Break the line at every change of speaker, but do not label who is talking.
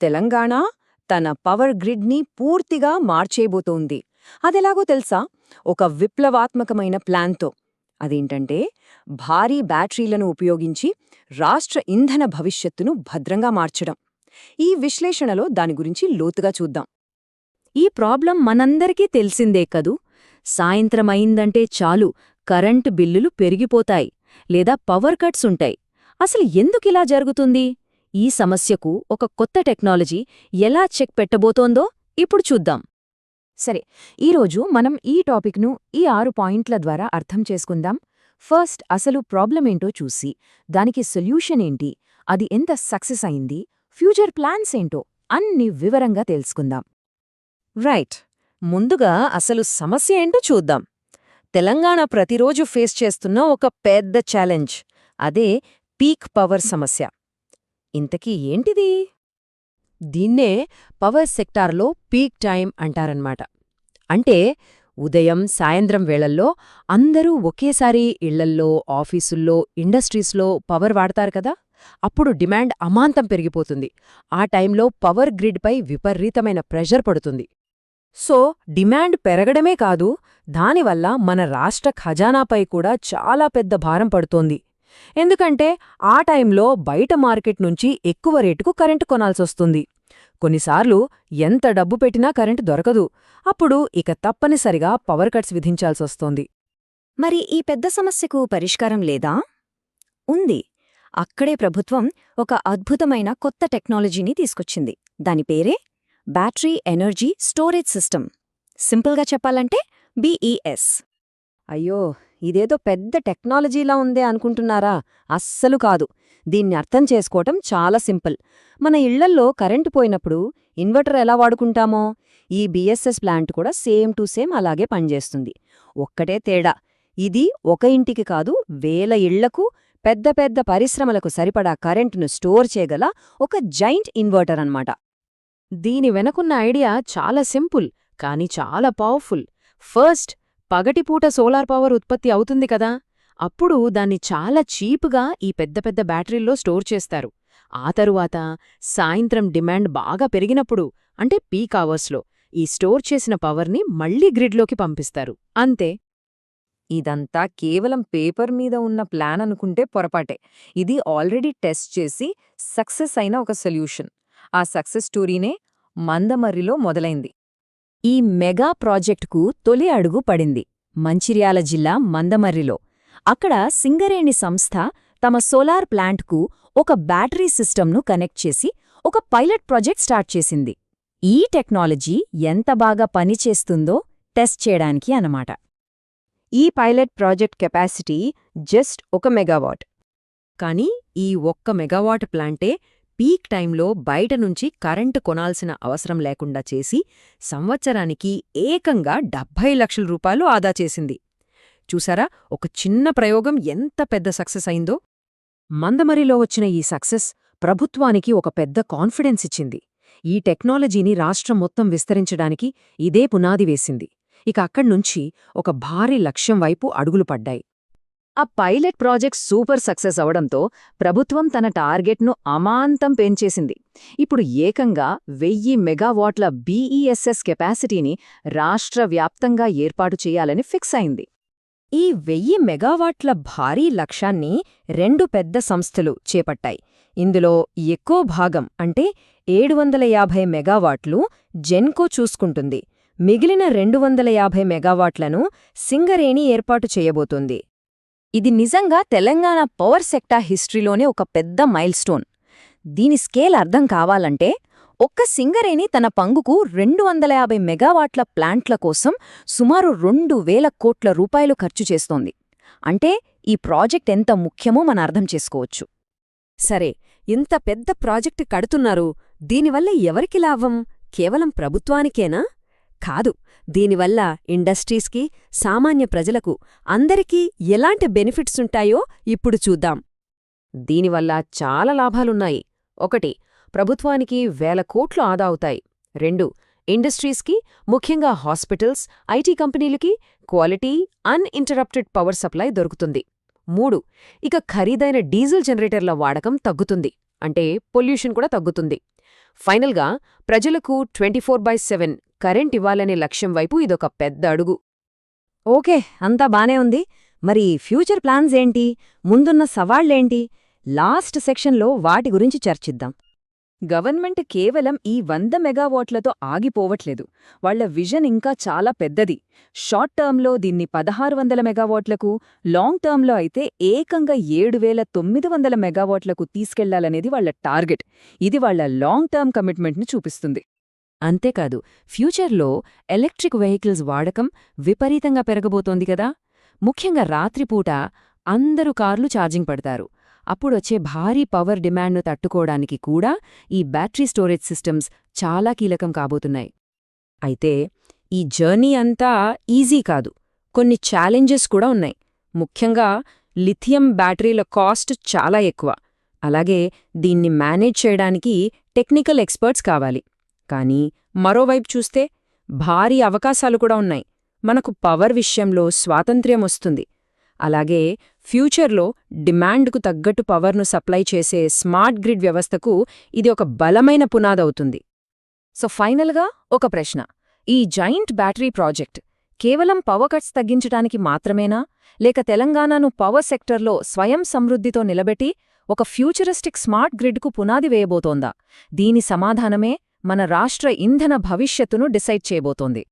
తెలంగాణ తన పవర్ గ్రిడ్ని పూర్తిగా మార్చేయబోతోంది. అదెలాగో తెలుసా? ఒక విప్లవాత్మకమైన ప్లాన్తో. అదేంటంటే భారీ బ్యాటరీలను ఉపయోగించి రాష్ట్ర ఇంధన భవిష్యత్తును భద్రంగా మార్చడం. ఈ విశ్లేషణలో దాని గురించి లోతుగా చూద్దాం.
ఈ ప్రాబ్లం మనందరికీ తెలిసిందే కదూ? సాయంత్రమైందంటే చాలు కరెంటు బిల్లులు పెరిగిపోతాయి లేదా పవర్ కట్స్ ఉంటాయి. అసలు ఎందుకిలా జరుగుతుంది? ఈ సమస్యకు ఒక కొత్త టెక్నాలజీ ఎలా చెక్ పెట్టబోతోందో ఇప్పుడు చూద్దాం.
సరే ఈరోజు మనం ఈ టాపిక్ను ఈ ఆరు పాయింట్ల ద్వారా అర్థం చేసుకుందాం. ఫస్ట్ అసలు ప్రాబ్లమేంటో చూసి దానికి సొల్యూషన్ ఏంటి అది ఎంత సక్సెస్ అయింది ఫ్యూచర్ ప్లాన్స్ ఏంటో అన్ని వివరంగా తెలుసుకుందాం.
రైట్ ముందుగా అసలు సమస్య ఏంటో చూద్దాం. తెలంగాణ ప్రతిరోజు ఫేస్ చేస్తున్న ఒక పెద్ద ఛాలెంజ్ అదే పీక్ పవర్ సమస్య. ఇంతకీ ఏంటిది? దీన్నే పవర్ సెక్టార్లో పీక్ టైం అంటారన్మాట అంటే ఉదయం సాయంత్రం వేళల్లో అందరూ ఒకేసారి ఇళ్ళల్లో ఆఫీసుల్లో ఇండస్ట్రీస్లో పవర్ వాడతారు కదా? అప్పుడు డిమాండ్ అమాంతం పెరిగిపోతుంది. ఆ టైంలో పవర్ గ్రిడ్పై విపరీతమైన ప్రెషర్ పడుతుంది. సో డిమాండ్ పెరగడమే కాదు దానివల్ల మన రాష్ట్ర ఖజానాపై కూడా చాలా పెద్ద భారం పడుతోంది. ఎందుకంటే ఆ టైంలో బయట మార్కెట్ నుంచి ఎక్కువ రేటుకు కరెంటు కొనాల్సొస్తుంది. కొన్నిసార్లు ఎంత డబ్బు పెట్టినా కరెంటు దొరకదు. అప్పుడు ఇక తప్పనిసరిగా పవర్ కట్స్ విధించాల్సొస్తోంది.
మరి ఈ పెద్ద సమస్యకు పరిష్కారం లేదా? ఉంది. అక్కడే ప్రభుత్వం ఒక అద్భుతమైన కొత్త టెక్నాలజీని తీసుకొచ్చింది. దాని పేరే బ్యాటరీ ఎనర్జీ స్టోరేజ్ సిస్టమ్. సింపుల్గా చెప్పాలంటే బీఈఎస్.
అయ్యో ఇదేదో పెద్ద టెక్నాలజీలా ఉందే అనుకుంటున్నారా? అస్సలు కాదు. దీన్ని అర్థం చేసుకోవటం చాలా సింపుల్. మన ఇళ్ళల్లో కరెంటు పోయినప్పుడు ఇన్వర్టర్ ఎలా వాడుకుంటామో? ఈ బిఎస్ఎస్ ప్లాంట్ కూడా సేమ్ టు సేమ్ అలాగే పనిచేస్తుంది. ఒక్కటే తేడా. ఇది ఒక ఇంటికి కాదు వేల ఇళ్ళకు పెద్ద పెద్ద పరిశ్రమలకు సరిపడా కరెంటును స్టోర్ చేయగల ఒక జైంట్ ఇన్వర్టర్ అన్నమాట. దీని వెనకున్న ఐడియా చాలా సింపుల్ కానీ చాలా పవర్ఫుల్. ఫస్ట్ పగటిపూట సోలార్ పవర్ ఉత్పత్తి అవుతుంది కదా అప్పుడు దాన్ని చాలా చీపుగా ఈ పెద్ద పెద్ద బ్యాటరీల్లో స్టోర్ చేస్తారు. ఆ తరువాత సాయంత్రం డిమాండ్ బాగా పెరిగినప్పుడు అంటే పీక్ అవర్స్లో ఈ స్టోర్ చేసిన పవర్ని మళ్ళీ గ్రిడ్లోకి పంపిస్తారు. అంతే. ఇదంతా కేవలం పేపర్ మీద ఉన్న ప్లాన్ అనుకుంటే పొరపాటే. ఇది ఆల్రెడీ టెస్ట్ చేసి సక్సెస్ అయిన ఒక సొల్యూషన్. ఆ సక్సెస్ స్టోరీనే మందమర్రిలో మొదలైంది. ఈ మెగా ప్రాజెక్టుకు తొలి అడుగు పడింది మంచిర్యాల జిల్లా మందమర్రిలో. అక్కడ సింగరేణి సంస్థ తమ సోలార్ ప్లాంట్కు ఒక బ్యాటరీ సిస్టమ్ను కనెక్ట్ చేసి ఒక పైలట్ ప్రాజెక్ట్ స్టార్ట్ చేసింది. ఈ టెక్నాలజీ ఎంత బాగా పనిచేస్తుందో టెస్ట్ చేయడానికి అనమాట ఈ పైలట్ ప్రాజెక్ట్ కెపాసిటీ జస్ట్ ఒక మెగావాట్. కానీ ఈ ఒక్క మెగావాట్ ప్లాంటే పీక్ టైంలో బయట నుంచి కరెంటు కొనాల్సిన అవసరం లేకుండా చేసి సంవత్సరానికి ఏకంగా డెబ్భై లక్షల రూపాయలు ఆదా చేసింది. చూసారా? ఒక చిన్న ప్రయోగం ఎంత పెద్ద సక్సెస్ అయిందో? మందమరిలో వచ్చిన ఈ సక్సెస్ ప్రభుత్వానికి ఒక పెద్ద కాన్ఫిడెన్స్ ఇచ్చింది. ఈ టెక్నాలజీని రాష్ట్రం మొత్తం విస్తరించడానికి ఇదే పునాది వేసింది. ఇక అక్కడ్నుంచి ఒక భారీ లక్ష్యం వైపు అడుగులు పడ్డాయి. ఆ పైలట్ ప్రాజెక్ట్ సూపర్ సక్సెస్ అవడంతో ప్రభుత్వం తన టార్గెట్ను అమాంతం పెంచేసింది. ఇప్పుడు ఏకంగా వెయ్యి మెగావాట్ల బీఈఎస్ఎస్ కెపాసిటీని రాష్ట్ర వ్యాప్తంగా ఏర్పాటు చేయాలని ఫిక్స్ అయింది. ఈ వెయ్యి మెగావాట్ల భారీ లక్ష్యాన్ని రెండు పెద్ద సంస్థలు చేపట్టాయి. ఇందులో ఎక్కువ భాగం అంటే ఏడు వందల యాభై మెగావాట్లు జెన్కో చూసుకుంటుంది. మిగిలిన రెండు వందల యాభై మెగావాట్లను సింగరేణి ఏర్పాటు చేయబోతోంది. ఇది నిజంగా తెలంగాణ పవర్ సెక్టార్ హిస్టరీలోనే ఒక పెద్ద మైల్స్టోన్. దీని స్కేల్ అర్థం కావాలంటే ఒక్క సింగరేణి తన పంగుకు రెండు వందల యాభై మెగావాట్ల ప్లాంట్ల కోసం సుమారు రెండు వేల కోట్ల రూపాయలు ఖర్చు చేస్తోంది. అంటే ఈ ప్రాజెక్ట్ ఎంత ముఖ్యమో మన అర్థం చేసుకోవచ్చు. సరే ఇంత పెద్ద ప్రాజెక్టు కడుతున్నారు దీనివల్ల ఎవరికి లాభం? కేవలం ప్రభుత్వానికేనా? కాదు. దీనివల్ల ఇండస్ట్రీస్కి సామాన్య ప్రజలకు అందరికీ ఎలాంటి బెనిఫిట్స్ ఉంటాయో ఇప్పుడు చూద్దాం. దీనివల్ల చాలా లాభాలున్నాయి. ఒకటి ప్రభుత్వానికి వేల కోట్లు ఆదా అవుతాయి. రెండు ఇండస్ట్రీస్కి ముఖ్యంగా హాస్పిటల్స్ ఐటీ కంపెనీలకి క్వాలిటీ అన్ఇంటరప్టెడ్ పవర్ సప్లై దొరుకుతుంది. మూడు ఇక ఖరీదైన డీజిల్ జనరేటర్ల వాడకం తగ్గుతుంది. అంటే పొల్యూషన్ కూడా తగ్గుతుంది. ఫైనల్గా ప్రజలకు twenty four by seven current ఇవ్వాలనే లక్ష్యం వైపు ఇదొక పెద్ద అడుగు.
ఓకే అంతా బానే ఉంది. మరి ఫ్యూచర్ ప్లాన్స్ ఏంటి? ముందున్న సవాళ్ళేంటి లాస్ట్ సెక్షన్లో వాటి గురించి చర్చిద్దాం. గవర్నమెంట్ కేవలం ఈ వంద మెగావాట్లతో ఆగిపోవట్లేదు. వాళ్ళ విజన్ ఇంకా చాలా పెద్దది. షార్ట్ టర్మ్లో దీన్ని పదహారు వందల మెగావాట్లకు లాంగ్ టర్మ్లో అయితే ఏకంగా ఏడు వేల తొమ్మిది వందల మెగావాట్లకు తీసుకెళ్ళాలనేది వాళ్ళ టార్గెట్. ఇది వాళ్ళ లాంగ్ టర్మ్ కమిట్మెంట్ని చూపిస్తుంది.
అంతేకాదు ఫ్యూచర్లో ఎలక్ట్రిక్ వెహికల్స్ వాడకం విపరీతంగా పెరగబోతోంది కదా. ముఖ్యంగా రాత్రిపూట అందరూ కార్లు ఛార్జింగ్ పడతారు. అప్పుడొచ్చే భారీ పవర్ డిమాండ్ను తట్టుకోవడానికి కూడా ఈ బ్యాటరీ స్టోరేజ్ సిస్టమ్స్ చాలా కీలకం కాబోతున్నాయి. అయితే ఈ జర్నీ అంతా ఈజీ కాదు. కొన్ని ఛాలెంజెస్ కూడా ఉన్నాయి. ముఖ్యంగా లిథియం బ్యాటరీల కాస్ట్ చాలా ఎక్కువ. అలాగే దీన్ని మేనేజ్ చేయడానికి టెక్నికల్ ఎక్స్పర్ట్స్ కావాలి. కానీ మరోవైపు చూస్తే భారీ అవకాశాలు కూడా ఉన్నాయి. మనకు పవర్ విషయంలో స్వాతంత్ర్యం వస్తుంది. అలాగే ఫ్యూచర్లో డిమాండ్కు తగ్గట్టు పవర్ను సప్లై చేసే స్మార్ట్ గ్రిడ్ వ్యవస్థకు ఇది ఒక బలమైన పునాదవుతుంది
సో ఫైనల్గా ఒక ప్రశ్న. ఈ జైంట్ బ్యాటరీ ప్రాజెక్ట్ కేవలం పవర్ కట్స్ తగ్గించడానికి మాత్రమేనా? లేక తెలంగాణను పవర్ సెక్టర్లో స్వయం సమృద్ధితో నిలబెట్టి ఒక ఫ్యూచరిస్టిక్ స్మార్ట్ గ్రిడ్కు పునాది వేయబోతోందా? దీని సమాధానమే మన రాష్ట్ర ఇంధన భవిష్యత్తును డిసైడ్ చేయబోతోంది.